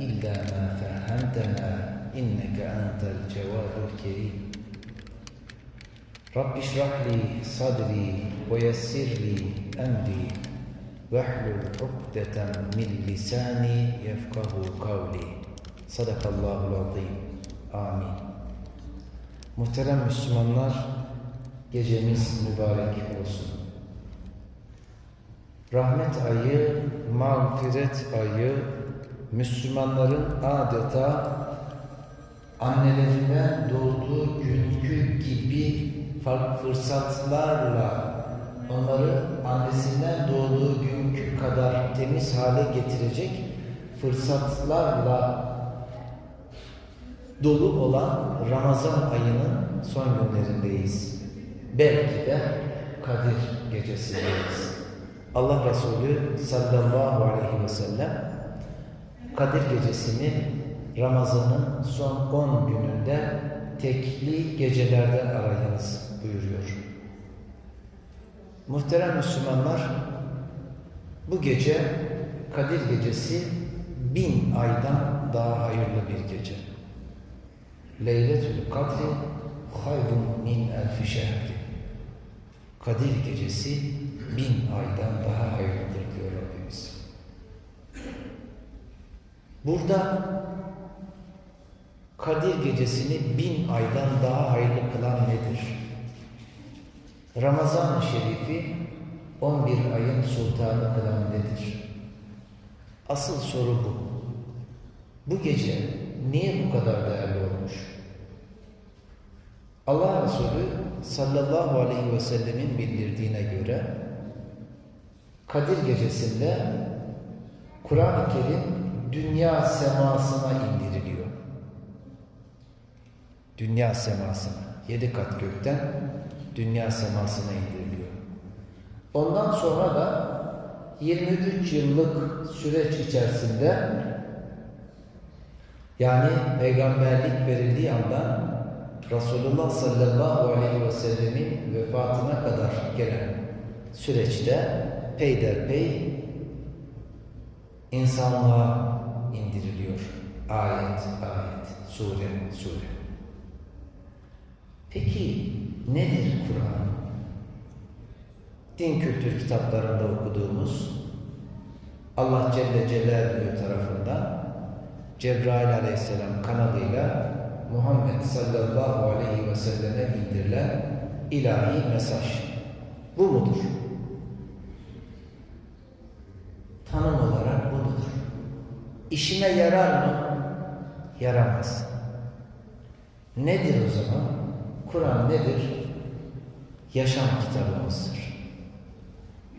illa ma fehemtena inneke entel cevabul kerim. Rabbi şrahli sadri ve yessirli emri vehlul ukdeten min lisani yefkahu kavli. Sadakallahul azim. Amin. Muhterem Müslümanlar, gecemiz mübarek olsun. Rahmet ayı, mağfiret ayı, Müslümanların adeta annelerinden doğduğu günkü gibi farklı fırsatlarla onları annesinden doğduğu günkü kadar temiz hale getirecek fırsatlarla dolu olan Ramazan ayının son günlerindeyiz. Belki de Kadir gecesindeyiz. Allah Resulü sallallahu aleyhi ve sellem Kadir gecesini Ramazan'ın son 10 gününde tekli gecelerde arayınız buyuruyor. Muhterem Müslümanlar, bu gece Kadir gecesi bin aydan daha hayırlı bir gece. Leyletül Kadri hayrun min elfi şehri. Kadir gecesi bin aydan daha hayırlıdır diyor Rabbimiz. Burada Kadir gecesini bin aydan daha hayırlı kılan nedir? Ramazan-ı Şerif'i 11 ayın sultanı kılan nedir? Asıl soru bu. Bu gece niye bu kadar değerli olmuş? Allah Resulü sallallahu aleyhi ve sellemin bildirdiğine göre Kadir gecesinde Kur'an-ı Kerim dünya semasına indiriliyor. Dünya semasına, yedi kat gökten dünya semasına indiriliyor. Ondan sonra da 23 yıllık süreç içerisinde yani peygamberlik verildiği andan Resulullah sallallahu aleyhi ve sellemin vefatına kadar gelen süreçte peyderpey insanlığa indiriliyor. Ayet, ayet, sure, sure. Peki nedir Kur'an? Din kültür kitaplarında okuduğumuz Allah Celle Celaluhu tarafından Cebrail aleyhisselam kanalıyla Muhammed sallallahu aleyhi ve selleme indirilen ilahi mesaj. Bu mudur? İşime yarar mı? Yaramaz. Nedir o zaman? Kur'an nedir? Yaşam kitabımızdır.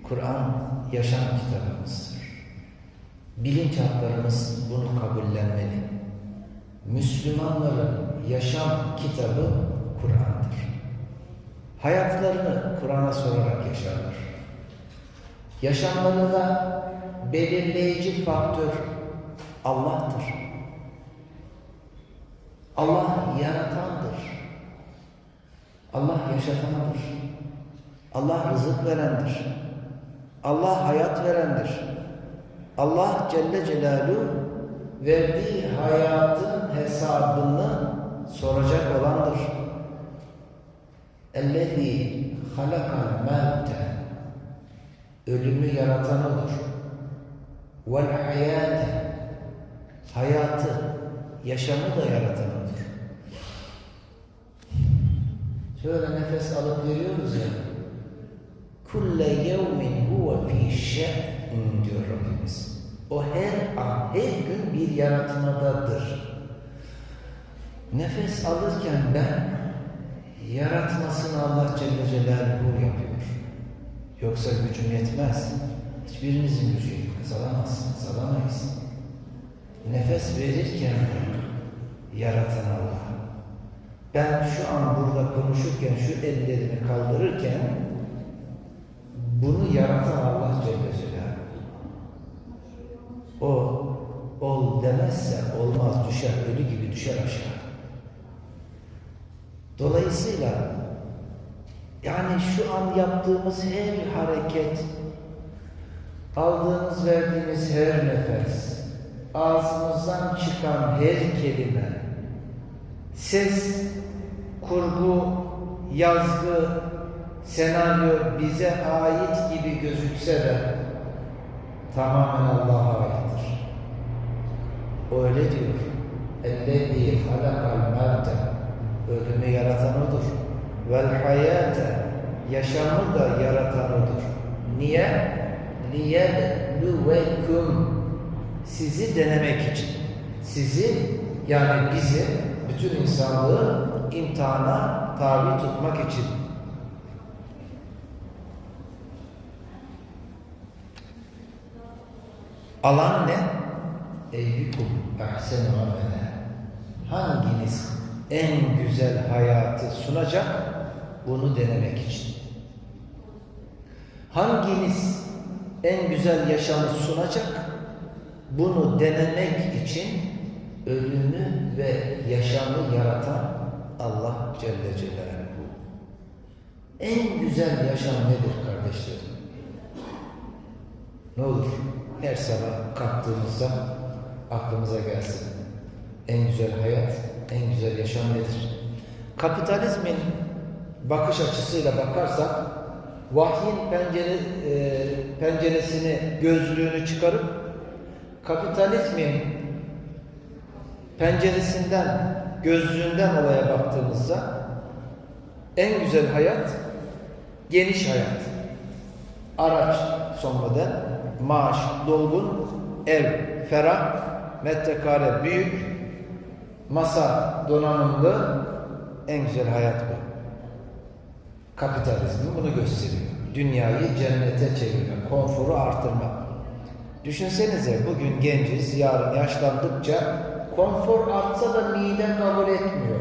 Kur'an yaşam kitabımızdır. Bilinç hatlarımız bunu kabullenmeli. Müslümanların yaşam kitabı Kur'an'dır. Hayatlarını Kur'an'a sorarak yaşarlar. Yaşamlarında belirleyici faktör Allah'tır. Allah yaratandır. Allah yaşatandır. Allah rızık verendir. Allah hayat verendir. Allah Celle Celaluhu verdiği hayatın hesabını soracak olandır. Ellezî halakal mevte ölümü yaratan odur. Vel hayatı, yaşamı da yaratan odur. Şöyle nefes alıp veriyoruz ya. Kulle yevmin huve fî şe'n diyor Rabbimiz. O her an, her gün bir yaratmadadır. Nefes alırken ben yaratmasını Allah Celle Celaluhu yapıyor. Yoksa gücüm yetmez. Hiçbirinizin gücü yetmez. Alamazsınız, alamayız. Nefes verirken yaratan Allah. Ben şu an burada konuşurken, şu ellerimi kaldırırken bunu yaratan Allah Celle. O ol demezse olmaz düşer, ölü gibi düşer aşağı. Dolayısıyla yani şu an yaptığımız her hareket, aldığımız verdiğimiz her nefes, ağzımızdan çıkan her kelime, ses, kurgu, yazgı, senaryo bize ait gibi gözükse de tamamen Allah'a aittir. O öyle diyor. اَلَّذ۪ي خَلَقَ الْمَوْتَ Ölümü yaratan O'dur. Vel hayate yaşamı da yaratan O'dur. Niye? لِيَبْلُوَكُمْ sizi denemek için. Sizi yani bizi bütün insanlığı imtihana tabi tutmak için. Alan ne? Eyyukum ehsenu amele. Hanginiz en güzel hayatı sunacak? Bunu denemek için. Hanginiz en güzel yaşamı sunacak? Bunu denemek için ölümü ve yaşamı yaratan Allah Celle Celaluhu. En güzel yaşam nedir kardeşlerim? Ne olur her sabah kalktığımızda aklımıza gelsin. En güzel hayat, en güzel yaşam nedir? Kapitalizmin bakış açısıyla bakarsak vahyin pencere, e, penceresini, gözlüğünü çıkarıp kapitalizmin penceresinden, gözlüğünden olaya baktığımızda en güzel hayat geniş hayat. Araç son model, maaş dolgun, ev ferah, metrekare büyük, masa donanımlı en güzel hayat bu. Kapitalizm bunu gösteriyor. Dünyayı cennete çevirme, konforu artırma. Düşünsenize bugün genciz, yarın yaşlandıkça konfor artsa da mide kabul etmiyor.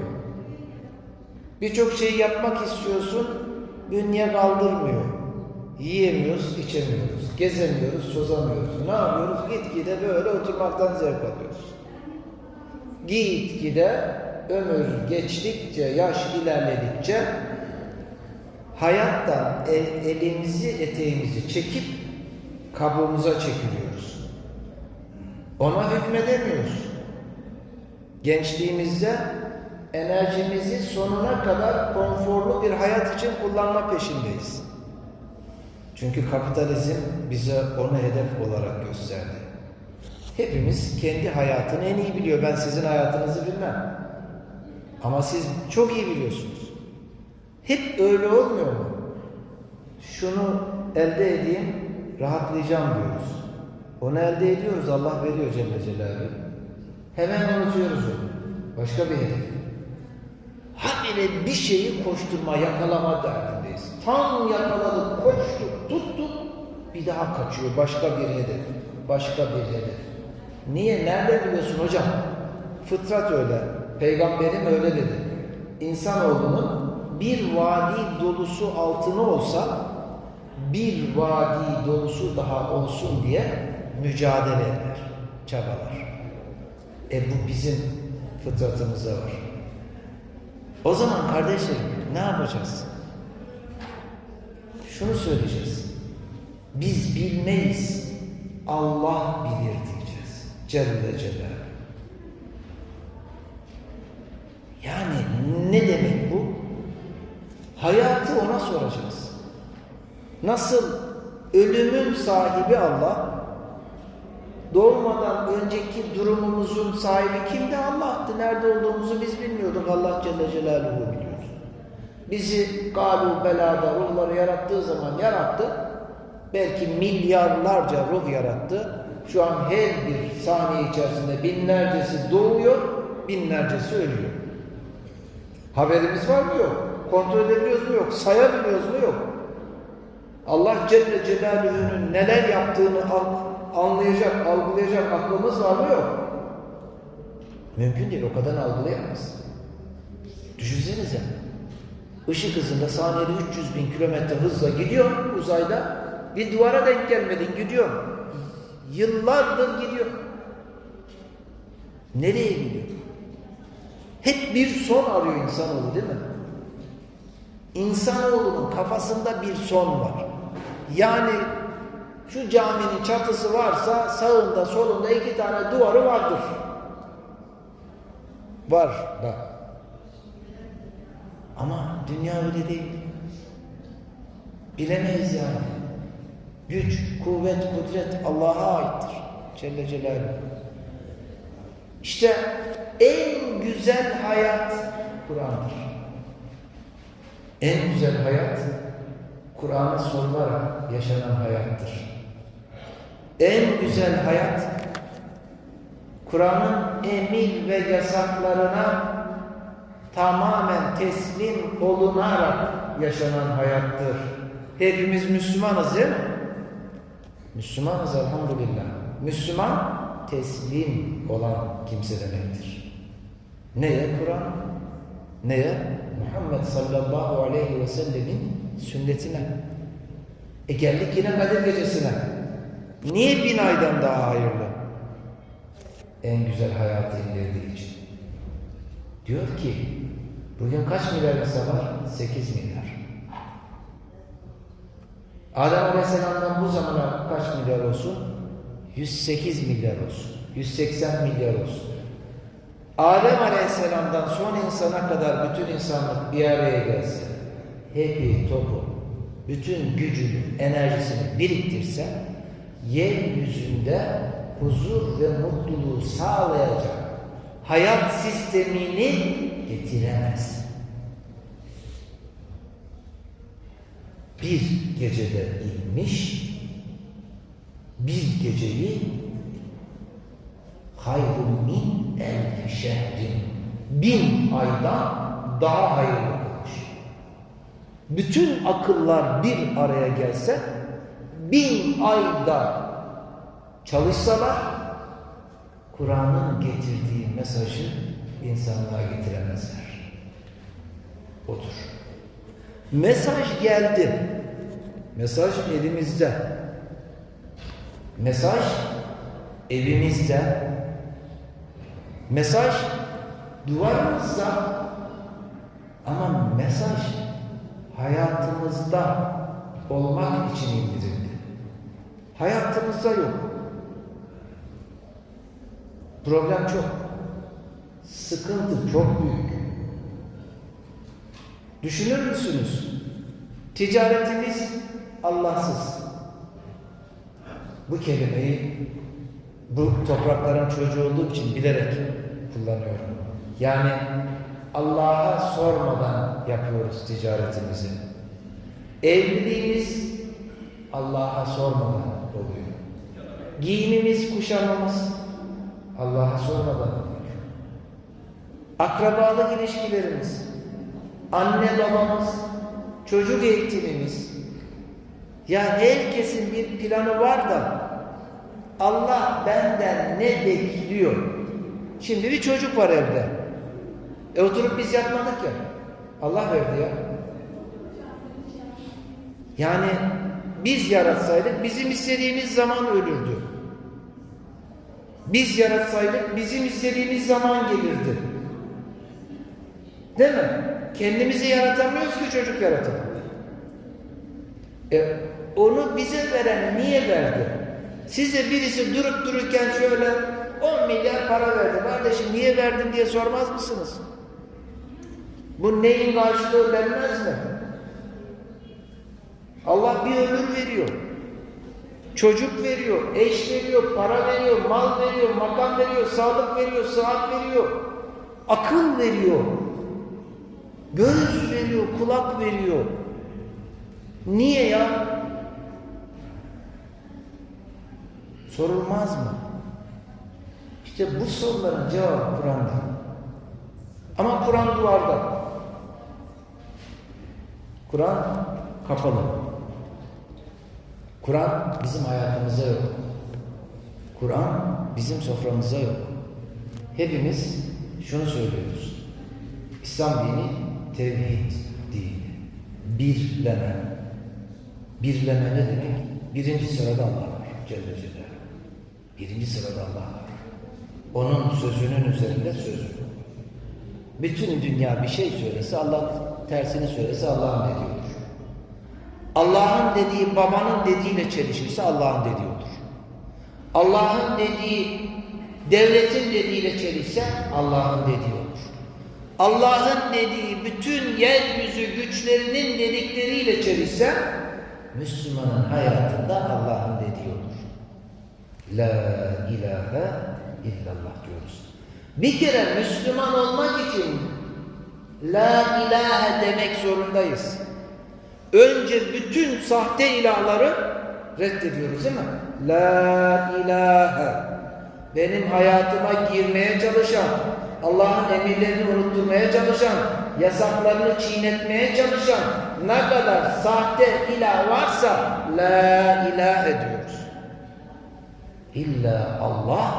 Birçok şeyi yapmak istiyorsun, bünye kaldırmıyor. Yiyemiyoruz, içemiyoruz, gezemiyoruz, çözemiyoruz. Ne yapıyoruz? Gitgide böyle oturmaktan zevk alıyoruz. Gitgide ömür geçtikçe, yaş ilerledikçe hayattan el, elimizi, eteğimizi çekip kabuğumuza çekiliyoruz. Ona hükmedemiyoruz. Gençliğimizde enerjimizi sonuna kadar konforlu bir hayat için kullanma peşindeyiz. Çünkü kapitalizm bize onu hedef olarak gösterdi. Hepimiz kendi hayatını en iyi biliyor. Ben sizin hayatınızı bilmem. Ama siz çok iyi biliyorsunuz. Hep öyle olmuyor mu? Şunu elde edeyim, rahatlayacağım diyoruz. Onu elde ediyoruz, Allah veriyor Celle Celaluhu. Hemen unutuyoruz onu. Başka bir hedef. Habire bir şeyi koşturma, yakalama derdindeyiz. Tam yakaladık, koştuk, tuttuk, bir daha kaçıyor. Başka bir hedef, başka bir hedef. Niye? Nerede biliyorsun hocam? Fıtrat öyle. Peygamberim öyle dedi. İnsanoğlunun bir vadi dolusu altını olsa bir vadi dolusu daha olsun diye mücadele eder, çabalar. E bu bizim fıtratımızda var. O zaman kardeşlerim ne yapacağız? Şunu söyleyeceğiz. Biz bilmeyiz. Allah bilir diyeceğiz. Celle Celaluhu. Yani ne demek bu? Hayatı ona soracağız. Nasıl ölümün sahibi Allah, doğmadan önceki durumumuzun sahibi kimdi? Allah'tı. Nerede olduğumuzu biz bilmiyorduk. Allah Celle Celaluhu biliyor. Bizi galu belada ruhları yarattığı zaman yarattı. Belki milyarlarca ruh yarattı. Şu an her bir saniye içerisinde binlercesi doğuyor, binlercesi ölüyor. Haberimiz var mı yok? Kontrol edebiliyoruz mu yok? Sayabiliyoruz mu yok? Allah Celle Celaluhu'nun neler yaptığını anlayacak, algılayacak aklımız var mı yok? Mümkün değil. O kadar algılayamaz. Düşünsenize. Işık hızında saniyede 300 bin kilometre hızla gidiyor uzayda. Bir duvara denk gelmedin gidiyor. Yıllardır gidiyor. Nereye gidiyor? Hep bir son arıyor insanoğlu değil mi? İnsanoğlunun kafasında bir son var. Yani şu caminin çatısı varsa sağında solunda iki tane duvarı vardır. Var da. Ama dünya öyle değil. Bilemeyiz yani. Güç, kuvvet, kudret Allah'a aittir. Celle Celaluhu. İşte en güzel hayat Kur'an'dır. En güzel hayat Kur'an'a sorularak yaşanan hayattır. En güzel hayat Kur'an'ın emir ve yasaklarına tamamen teslim olunarak yaşanan hayattır. Hepimiz Müslümanız değil mi? Müslümanız elhamdülillah. Müslüman teslim olan kimse demektir. Neye? Kur'an? Neye? Muhammed sallallahu aleyhi ve sellemin sünnetine. E geldik yine Kadir Gecesi'ne. Niye bin aydan daha hayırlı? En güzel hayatı indirdiği için. Diyor ki, bugün kaç milyar insan var? 8 milyar. Adem Aleyhisselam'dan bu zamana kaç milyar olsun? 108 milyar olsun. 180 milyar olsun. Adem Aleyhisselam'dan son insana kadar bütün insanlık bir araya gelse, hepi topu, bütün gücünü, enerjisini biriktirse, yeryüzünde huzur ve mutluluğu sağlayacak hayat sistemini getiremez. Bir gecede inmiş, bir geceyi hayrun min elfi şehrin bin aydan daha hayırlı. Bütün akıllar bir araya gelse bin ayda çalışsalar Kur'an'ın getirdiği mesajı insanlığa getiremezler. Otur. Mesaj geldi. Mesaj elimizde. Mesaj evimizde. Mesaj duvarımızda. Ama mesaj hayatımızda olmak için indirildi. Hayatımızda yok. Problem çok. Sıkıntı çok büyük. Düşünür müsünüz? Ticaretimiz Allahsız. Bu kelimeyi bu toprakların çocuğu olduğum için bilerek kullanıyorum. Yani Allah'a sormadan yapıyoruz ticaretimizi. Evliliğimiz Allah'a sormadan oluyor. Giyimimiz, kuşamamız Allah'a sormadan oluyor. Akrabalık ilişkilerimiz, anne babamız, çocuk eğitimimiz, ya herkesin bir planı var da Allah benden ne bekliyor? Şimdi bir çocuk var evde. E oturup biz yapmadık ya. Allah verdi ya. Yani biz yaratsaydık bizim istediğimiz zaman ölürdü. Biz yaratsaydık bizim istediğimiz zaman gelirdi. Değil mi? Kendimizi yaratamıyoruz ki çocuk yaratalım. E, onu bize veren niye verdi? Size birisi durup dururken şöyle 10 milyar para verdi. Kardeşim niye verdin diye sormaz mısınız? Bu neyin karşılığı denmez mi? Allah bir ömür veriyor. Çocuk veriyor, eş veriyor, para veriyor, mal veriyor, makam veriyor, sağlık veriyor, sıhhat veriyor. Akıl veriyor. Göz veriyor, kulak veriyor. Niye ya? Sorulmaz mı? İşte bu soruların cevabı Kur'an'da. Ama Kur'an duvarda. Kur'an kapalı. Kur'an bizim hayatımızda yok. Kur'an bizim soframızda yok. hepimiz şunu söylüyoruz. İslam dini tevhid dini. Birleme. Birleme ne demek? Birinci sırada Allah var. Celle Celaluhu. Birinci sırada Allah var. Onun sözünün üzerinde sözü. Bütün dünya bir şey söylese Allah tersini söylese Allah'ın dediği olur. Allah'ın dediği babanın dediğiyle çelişirse Allah'ın dediği olur. Allah'ın dediği devletin dediğiyle çelişse Allah'ın dediği olur. Allah'ın dediği bütün yeryüzü güçlerinin dedikleriyle çelişse Müslümanın hayatında Allah'ın dediği olur. La ilahe illallah diyoruz. Bir kere Müslüman olmak için La ilahe demek zorundayız. Önce bütün sahte ilahları reddediyoruz değil mi? La ilahe. Benim hayatıma girmeye çalışan, Allah'ın emirlerini unutturmaya çalışan, yasaklarını çiğnetmeye çalışan ne kadar sahte ilah varsa La ilahe diyoruz. İlla Allah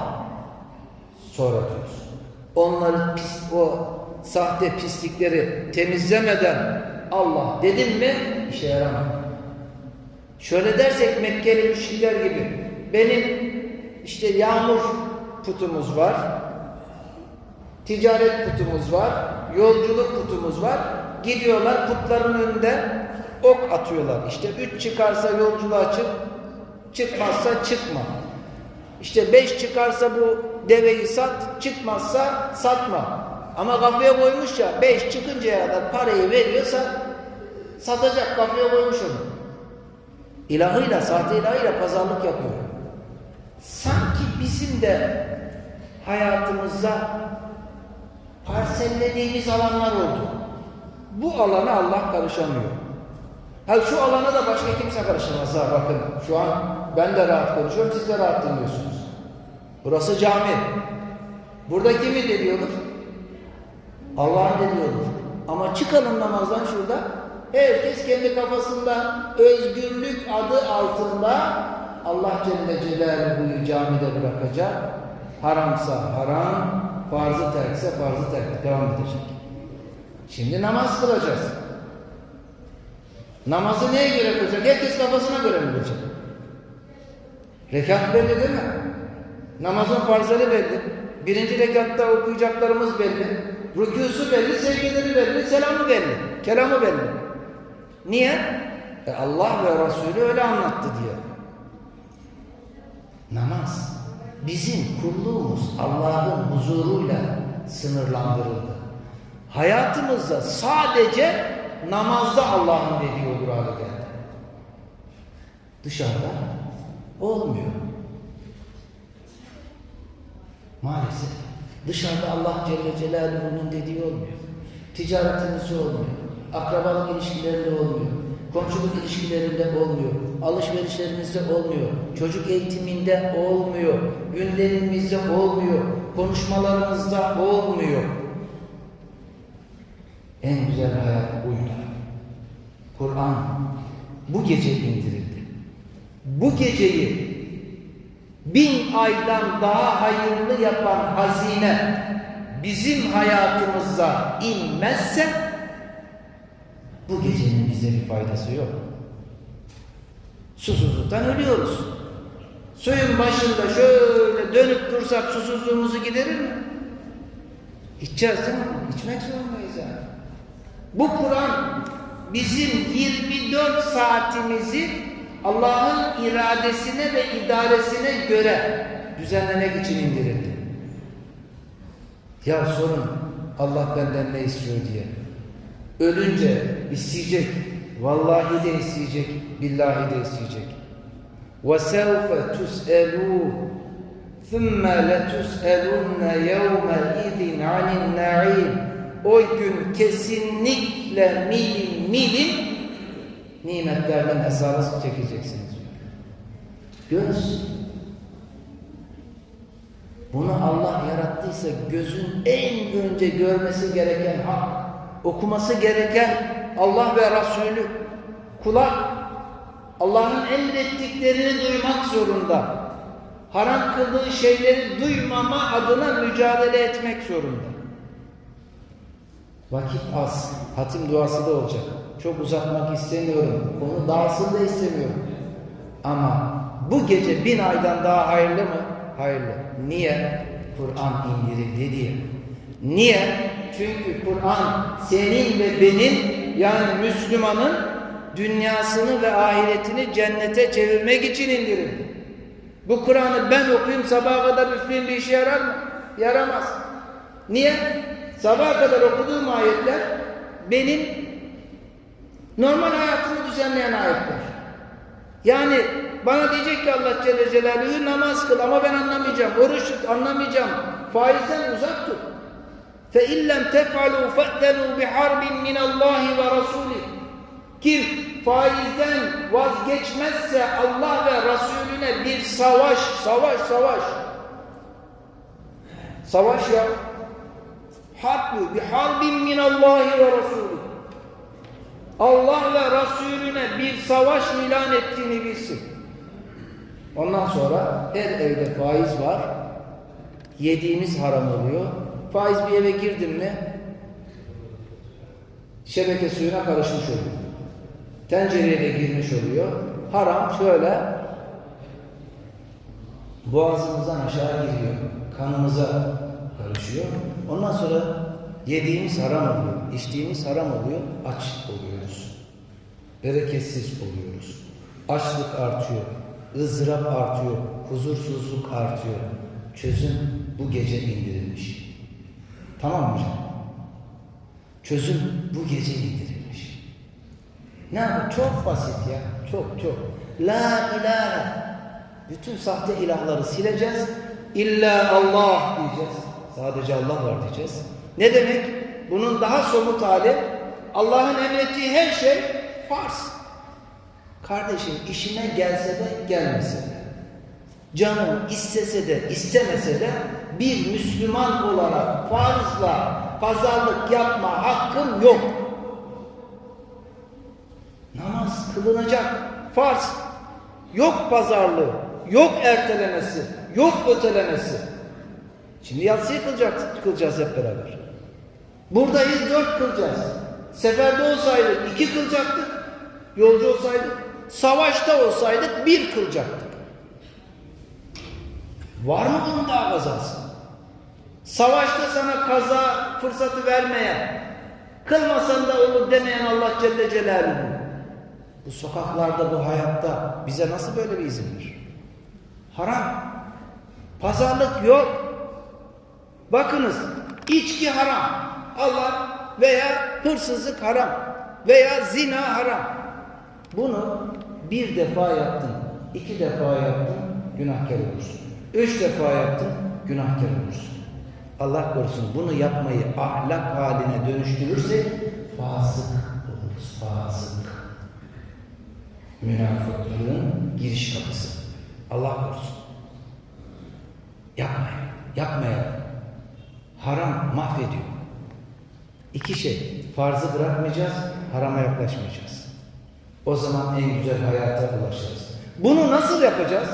sonra diyoruz. Onları pis, o sahte pislikleri temizlemeden Allah dedin mi işe yaramaz. Şöyle dersek Mekkeli müşrikler gibi benim işte yağmur putumuz var, ticaret putumuz var, yolculuk putumuz var. Gidiyorlar putların önünde ok atıyorlar. İşte üç çıkarsa yolculuğa çık, çıkmazsa çıkma. İşte beş çıkarsa bu deveyi sat, çıkmazsa satma. Ama kafaya koymuş ya, beş çıkıncaya kadar parayı veriyorsa satacak, kafaya koymuş onu. İlahıyla, sahte ilahıyla pazarlık yapıyor. Sanki bizim de hayatımızda parsellediğimiz alanlar oldu. Bu alana Allah karışamıyor. Ha şu alana da başka kimse karışamaz ha bakın. Şu an ben de rahat konuşuyorum, siz de rahat dinliyorsunuz. Burası cami. Burada kimin dediği olur? Allah'ın dediği olur. Ama çıkalım namazdan şurada. Herkes kendi kafasında özgürlük adı altında Allah Celle Celaluhu'yu camide bırakacak. Haramsa haram, farzı terkse farzı terk devam edecek. Şimdi namaz kılacağız. Namazı neye göre kılacak? Herkes kafasına göre mi kılacak? Rekat belli değil mi? Namazın farzları belli. Birinci rekatta okuyacaklarımız belli. Rükûsu belli, secdeleri belli, selamı belli, kelamı belli. Niye? E Allah ve Resulü öyle anlattı diye. Namaz bizim kulluğumuz Allah'ın huzuruyla sınırlandırıldı. Hayatımızda sadece namazda Allah'ın dediği olur hale geldi. Dışarıda olmuyor. Maalesef. Dışarıda Allah Celle Celaluhu'nun dediği olmuyor. Ticaretimizde olmuyor. Akrabalık ilişkilerinde olmuyor. Komşuluk ilişkilerinde olmuyor. Alışverişlerimizde olmuyor. Çocuk eğitiminde olmuyor. Gündemimizde olmuyor. Konuşmalarımızda olmuyor. En güzel hayat buydu. Kur'an bu gece indirildi. Bu geceyi bin aydan daha hayırlı yapan hazine bizim hayatımıza inmezse bu gecenin bize bir faydası yok. Susuzluktan ölüyoruz. Suyun başında şöyle dönüp dursak susuzluğumuzu giderir mi? İçeceğiz değil mi? İçmek zorundayız yani. Bu Kur'an bizim 24 saatimizi Allah'ın iradesine ve idaresine göre düzenlemek için indirildi. Ya sorun Allah benden ne istiyor diye. Ölünce isteyecek. Vallahi de isteyecek. Billahi de isteyecek. وَسَوْفَ تُسْأَلُونَ ثُمَّ لَتُسْأَلُنَّ يَوْمَئِذٍ عَنِ النَّعِيمِ O gün kesinlikle milim milim nimetlerden hesabı çekeceksiniz. Göz. Bunu Allah yarattıysa gözün en önce görmesi gereken hak, okuması gereken Allah ve Resulü, kulak Allah'ın emrettiklerini duymak zorunda. haram kıldığı şeyleri duymama adına mücadele etmek zorunda. Vakit az. Hatim duası da olacak. Çok uzatmak istemiyorum. Konu dağılsın da istemiyorum. Ama bu gece bin aydan daha hayırlı mı? Hayırlı. Niye? Kur'an indirildi diye. Niye? Çünkü Kur'an senin ve benim yani Müslümanın dünyasını ve ahiretini cennete çevirmek için indirildi. Bu Kur'an'ı ben okuyayım sabaha kadar üfleyeyim bir işe yarar mı? Yaramaz. Niye? Sabaha kadar okuduğum ayetler benim normal hayatımı düzenleyen ayetler. Yani bana diyecek ki Allah Celle Celaluhu namaz kıl ama ben anlamayacağım. Oruç tut anlamayacağım. Faizden uzak dur. Fe illem tef'alu fe'tenu biharbin minallahi ve rasulih. Kim faizden vazgeçmezse Allah ve Resulüne bir savaş, savaş, savaş. Savaş ya. Harp bu. Bir harbin minallahi ve Resulü. Allah ve Resulüne bir savaş ilan ettiğini bilsin. Ondan sonra her evde faiz var. Yediğimiz haram oluyor. Faiz bir eve girdin mi şebeke suyuna karışmış oluyor. Tencereye de girmiş oluyor. Haram şöyle boğazımızdan aşağı giriyor. Kanımıza karışıyor. Ondan sonra yediğimiz haram oluyor. içtiğimiz haram oluyor. Aç oluyoruz. Bereketsiz oluyoruz. Açlık artıyor. ızdırap artıyor. Huzursuzluk artıyor. Çözüm bu gece indirilmiş. Tamam mı hocam? Çözüm bu gece indirilmiş. Ne yapalım? Çok basit ya. Çok çok. La ilahe. Bütün sahte ilahları sileceğiz. İlla Allah diyeceğiz. Sadece Allah var diyeceğiz. Ne demek? Bunun daha somut hali Allah'ın emrettiği her şey farz. Kardeşim işine gelse de gelmese de canım istese de istemese de bir Müslüman olarak farzla pazarlık yapma hakkım yok. Namaz kılınacak. Farz. Yok pazarlığı. Yok ertelemesi. Yok ötelemesi. Şimdi yatsıyı kılacağız, kılacağız hep beraber. Buradayız dört kılacağız. Seferde olsaydık iki kılacaktık. Yolcu olsaydık. Savaşta olsaydık bir kılacaktık. Var mı bunun daha kazası? Savaşta sana kaza fırsatı vermeyen, kılmasan da olur demeyen Allah Celle Celaluhu. Bu sokaklarda, bu hayatta bize nasıl böyle bir izin verir? Haram. Pazarlık yok. Bakınız, içki haram. Allah veya hırsızlık haram veya zina haram. Bunu bir defa yaptın, iki defa yaptın, günahkar olursun. Üç defa yaptın, günahkar olursun. Allah korusun bunu yapmayı ahlak haline dönüştürürsek fasık oluruz, fasık. Münafıklığın giriş kapısı. Allah korusun. Yapmayın, yapmayalım. Haram mahvediyor. İki şey, farzı bırakmayacağız, harama yaklaşmayacağız. O zaman en güzel hayata ulaşırız. Bunu nasıl yapacağız?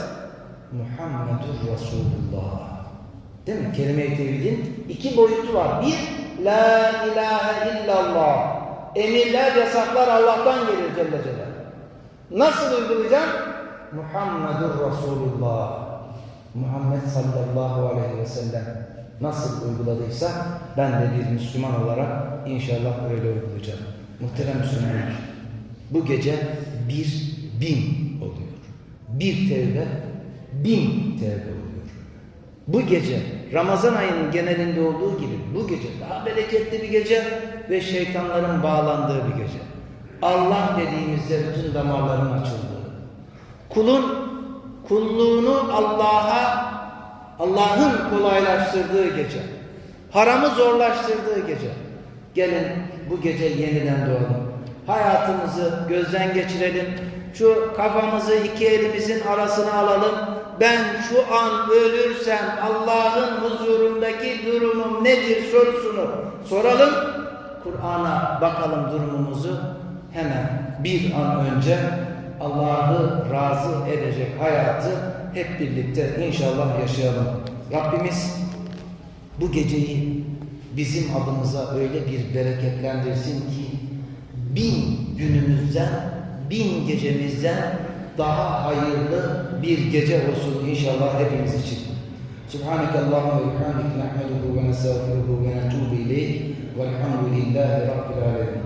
Muhammedur Resulullah. Değil mi? Kelime-i tevhidin iki boyutu var. Bir, La ilahe illallah. Emirler, yasaklar Allah'tan gelir Celle Celaluhu. Nasıl uygulayacağım? Muhammedur Resulullah. Muhammed sallallahu aleyhi ve sellem nasıl uyguladıysa ben de bir Müslüman olarak inşallah öyle uygulayacağım. Muhterem Müslümanlar, bu gece bir bin oluyor. Bir tevbe, bin tevbe oluyor. Bu gece Ramazan ayının genelinde olduğu gibi bu gece daha bereketli bir gece ve şeytanların bağlandığı bir gece. Allah dediğimizde bütün damarların açıldığı. Kulun kulluğunu Allah'a Allah'ın kolaylaştırdığı gece. Haramı zorlaştırdığı gece. Gelin bu gece yeniden doğalım. Hayatımızı gözden geçirelim. Şu kafamızı iki elimizin arasına alalım. Ben şu an ölürsem Allah'ın huzurundaki durumum nedir sorusunu soralım. Kur'an'a bakalım durumumuzu hemen bir an önce Allah'ı razı edecek hayatı hep birlikte inşallah yaşayalım. Rabbimiz bu geceyi bizim adımıza öyle bir bereketlendirsin ki bin günümüzden, bin gecemizden daha hayırlı bir gece olsun inşallah hepimiz için. Subhaneke Allahümme ve bihamdik nehmeduhu ve nestağfiruhu ve netubu ileyk velhamdülillahi rabbil alemin.